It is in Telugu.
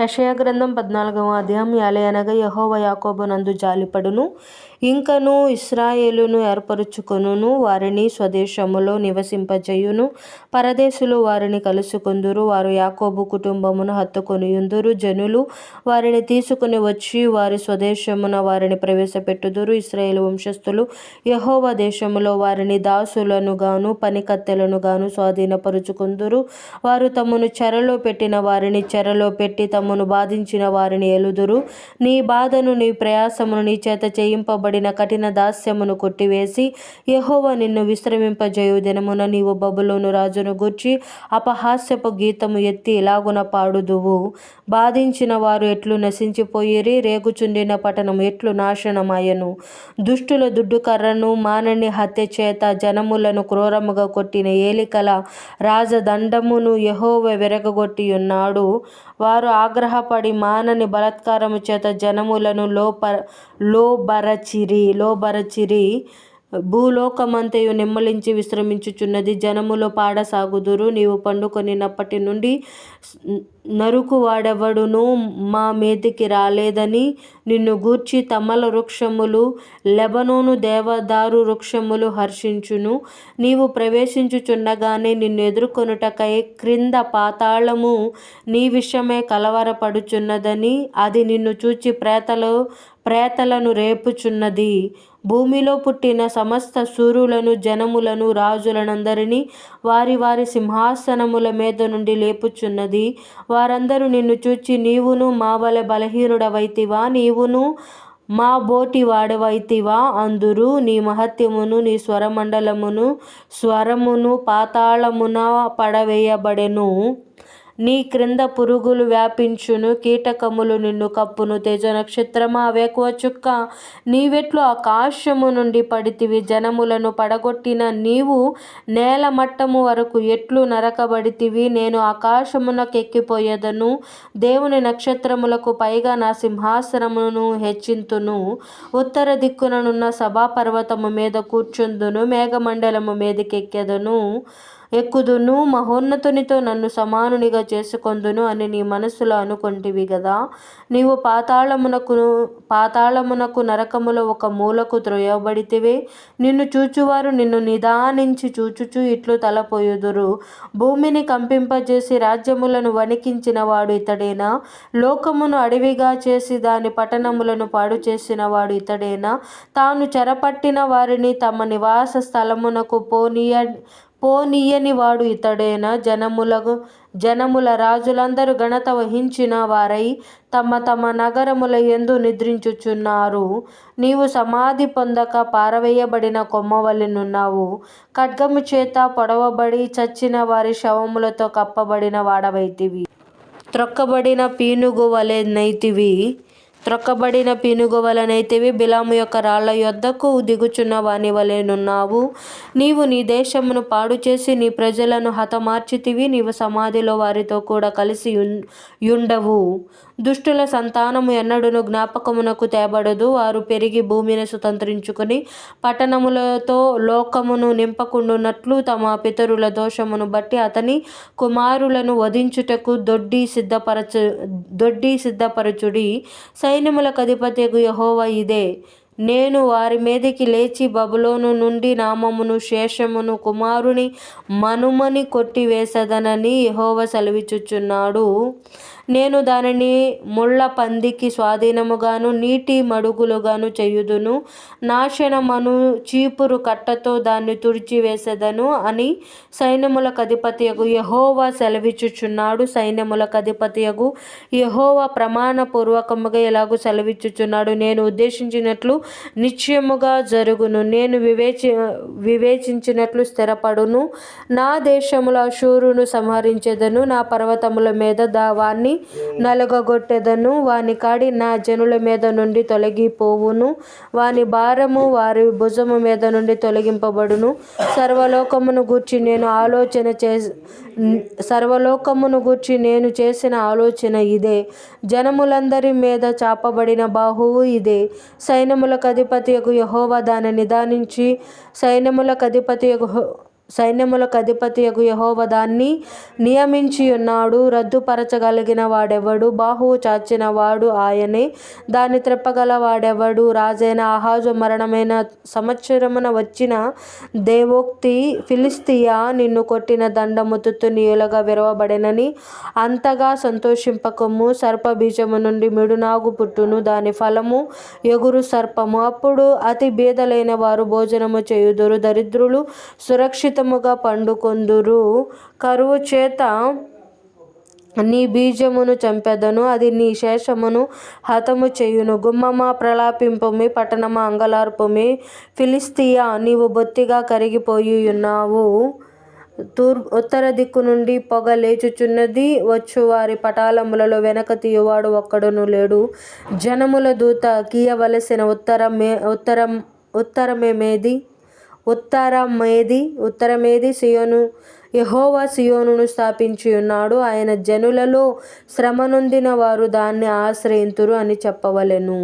యషయా గ్రంథం పద్నాలుగవ అధ్యాయం. ఏలయనగా యెహోవా యాకోబునందు జాలిపడును. ఇంకను ఇస్రాయేలును ఏర్పరచుకొనును. వారిని స్వదేశములో నివసింపజేయును. పరదేశులు వారిని కలుసుకుందురు. వారు యాకోబు కుటుంబమును హత్తుకొనియుందురు. జనులు వారిని తీసుకుని వచ్చి వారి స్వదేశమున వారిని ప్రవేశపెట్టుదురు. ఇస్రాయేల్ వంశస్థులు యహోవ దేశములో వారిని దాసులనుగాను పనికత్తెలనుగాను స్వాధీనపరుచుకుందురు. వారు తమను చెరలో పెట్టిన వారిని చెరలో పెట్టి తమ తమను బాధించిన వారిని ఎలుదురు నీ బాధను నీ ప్రయాసమును నీ చేత చేయింపబడిన కఠిన దాస్యమును కొట్టివేసి యహోవ నిన్ను విశ్రమింపజేయు దినమున నీవు బబులోను రాజును గూర్చి అపహాస్యపు గీతము ఎత్తి ఇలాగున పాడుదువు. బాధించిన వారు ఎట్లు నశించిపోయిరి రేగుచుండిన పట్టణం ఎట్లు నాశనమాయను. దుష్టుల దుడ్డుకర్రను మానని హత్య చేత జనములను క్రూరముగా కొట్టిన ఏలికల రాజదండమును యెహోవా విరగగొట్టియున్నాడు. వారు ఆగ్రహపడి మానని బలాత్కారము చేత జనములను లోప లోబరచిరి లోబరచిరి భూలోకమంతయు నెమ్మలించి విశ్రమించుచున్నది. జనములు పాడసాగుదురు. నీవు పండుకొనినప్పటి నుండి నరుకువాడెవడునూ మా మీదికి రాలేదని నిన్ను గూర్చి తమల వృక్షములు లెబనోను దేవదారు వృక్షములు హర్షించును. నీవు ప్రవేశించుచుండగానే నిన్ను ఎదుర్కొనుటకై క్రింద పాతాళము నీ విషయమే కలవరపడుచున్నదని అది నిన్ను చూచి ప్రేతలు ప్రేతలను రేపుచున్నది. భూమిలో పుట్టిన సమస్త శూరులను జనములను రాజులనందరినీ వారి వారి సింహాసనముల మీద నుండి లేపుచున్నది. వారందరూ నిన్ను చూచి నీవును మా వలె బలహీనుడవైతివా నీవును మా బోటి వాడవైతివా అందురు. నీ మహత్యమును నీ స్వరమండలమును స్వరమును పాతాళమున పడవేయబడెను. నీ క్రింద పురుగులు వ్యాపించును కీటకములు నిన్ను కప్పును తేజ నక్షత్రమా వేకువ చుక్క. నీవెట్లు ఆకాశము నుండి పడితివి జనములను పడగొట్టిన నీవు నేల మట్టము వరకు ఎట్లు నరకబడితివి. నేను ఆకాశమునకెక్కిపోయేదను దేవుని నక్షత్రములకు పైగా నా సింహాసనమును హెచ్చింతును. ఉత్తర దిక్కుననున్న సభాపర్వతము మీద కూర్చుందును మేఘమండలము మీదకెక్కెదను. ఎక్కుదును మహోన్నతునితో నన్ను సమానునిగా చేసుకొందును అని నీ మనస్సులో అనుకొంటివి కదా నీవు పాతాళమునకు పాతాళమునకు నరకములో ఒక మూలకు త్రోయబడితివే. నిన్ను చూచువారు నిన్ను నిదానించి చూచుచూ ఇట్లు తలపోయుదురు. భూమిని కంపింపజేసి రాజ్యములను వణికించిన వాడు ఇతడేనా? లోకమును అడవిగా చేసి దాని పట్టణములను పాడు చేసిన వాడు ఇతడేనా? తాను చెరపట్టిన వారిని తమ నివాస స్థలమునకు పోనీయ పోనీయని వాడు ఇతడేనా? జనములకు జనముల రాజులందరూ ఘనత వహించిన వారై తమ తమ నగరముల యందు నిద్రించుచున్నారు. నీవు సమాధి పొందక పారవేయబడిన కొమ్మవలినున్నావు ఖడ్గము చేత పొడవబడి చచ్చిన వారి శవములతో కప్పబడిన వాడవైతివి. త్రొక్కబడిన పీనుగు వలె నైతివి. త్రొక్కబడిన పీనుగు వలనైతివి బిలాము యొక్క రాళ్ళ యొద్దకు దిగుచున్న వాని వలెనున్నావు నీవు నీ దేశమును పాడు చేసి నీ ప్రజలను హతమార్చితివి. నీవు సమాధిలో వారితో కూడా కలిసి యుండవు. దుష్టుల సంతానము ఎన్నడూను జ్ఞాపకమునకు తేబడదు. వారు పెరిగి భూమిని స్వతంత్రించుకుని పట్టణములతో లోకమును నింపకుండునట్లు తమ పితరుల దోషమును బట్టి అతని కుమారులను వధించుటకు దొడ్డి సిద్ధపరచు దొడ్డి సిద్ధపరచుడి. సైన్యములకు అధిపతిగు యహోవ ఇదే. నేను వారి మీదకి లేచి బబులోను నుండి నామమును శేషమును కుమారుని మనుమని కొట్టివేసదనని యహోవ సెలవిచ్చుచున్నాడు. నేను దానిని ముళ్ళ పందికి స్వాధీనముగాను నీటి మడుగులుగాను చేయుదును. నాశనమను చీపురు కట్టతో దాన్ని తుడిచివేసేదను అని సైన్యములకు అధిపతియగు యహోవా సెలవిచ్చుచున్నాడు. సైన్యములకు అధిపతియగు యహోవా ప్రమాణపూర్వకముగా ఇలాగు సెలవిచ్చుచున్నాడు. నేను ఉద్దేశించినట్లు నిశ్చయముగా జరుగును. నేను వివేచి వివేచించినట్లు స్థిరపడును. నా దేశముల అశూరును సంహరించేదను. నా పర్వతముల మీద దావాన్ని నలుగగొట్టెదను. వాని కాడి నా జనుల మీద నుండి తొలగిపోవును. వాని భారము వారి భుజము మీద నుండి తొలగింపబడును. సర్వలోకమును గూర్చి నేను ఆలోచన చే సర్వలోకమును గూర్చి నేను చేసిన ఆలోచన ఇదే. జనములందరి మీద చాపబడిన బాహువు ఇదే. సైన్యములకు అధిపతియగు యహోవా దాన్ని నిదానించి సైన్యములకు అధిపతియగు సైన్యములకు అధిపతియగు యెహోవా దాన్ని నియమించి ఉన్నాడు. రద్దుపరచగలిగిన వాడెవడు? బాహువు చాచిన వాడు ఆయనే. దాన్ని త్రెప్పగల వాడెవడు? రాజైన ఆహాజు మరణమైన సంవత్సరమున వచ్చిన దేవోక్తి ఫిలిస్తియా నిన్ను కొట్టిన దండము తుత్తునియులుగా విరవబడినని అంతగా సంతోషింపకము. సర్పబీజము నుండి మిడునాగు పుట్టును. దాని ఫలము ఎగురు సర్పము. అప్పుడు అతి బీదలైన వారు భోజనము చేయుదురు. దరిద్రులు సురక్షితముగా పండుకొందురు. కరువు చేత నీ బీజమును చంపెదను అది నీ శేషమును హతము చేయును. గుమ్మమా ప్రలాపింపుమి పట్టణమా అంగలార్పుమి ఫిలిస్తియా నీవు బొత్తిగా కరిగిపోయి ఉన్నావు తూర్ ఉత్తర దిక్కు నుండి పొగ లేచుచున్నది వచ్చు వారి పటాలములలో వెనక తీయవాడు ఒక్కడును లేడు. జనముల దూత కీయవలసిన ఉత్తరమే ఉత్తరం ఉత్తరమేమేది ఉత్తరమేది? ఉత్తరమేది సియోను? యహోవా సియోనును స్థాపించి ఉన్నాడు ఆయన జనులలో శ్రమ నొందిన వారు దాన్ని ఆశ్రయింతురు అని చెప్పవలెను.